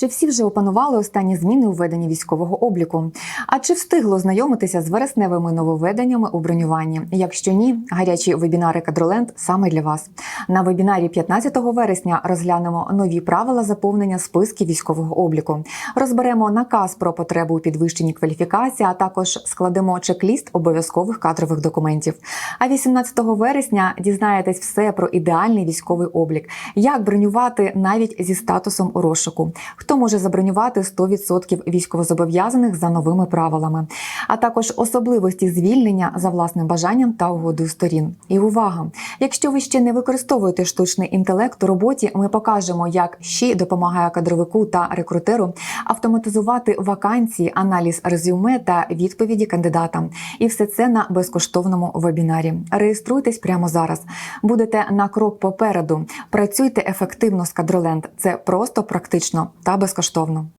Чи всі вже опанували останні зміни у веденні військового обліку? А чи встигло знайомитися з вересневими нововведеннями у бронюванні? Якщо ні, гарячі вебінари Кадроленд саме для вас. На вебінарі 15 вересня розглянемо нові правила заповнення списків військового обліку. Розберемо наказ про потребу у підвищенні кваліфікації, а також складемо чек-ліст обов'язкових кадрових документів. А 18 вересня дізнаєтесь все про ідеальний військовий облік, як бронювати навіть зі статусом розшуку, хто може забронювати 100% військовозобов'язаних за новими правилами, а також особливості звільнення за власним бажанням та угодою сторін. І увага! Якщо ви ще не використовуєте штучний інтелект у роботі, ми покажемо, як ще допомагає кадровику та рекрутеру автоматизувати вакансії, аналіз резюме та відповіді кандидатам. І все це на безкоштовному вебінарі. Реєструйтесь прямо зараз. Будете на крок попереду. Працюйте ефективно з кадроленд. Це просто практично та безкоштовно.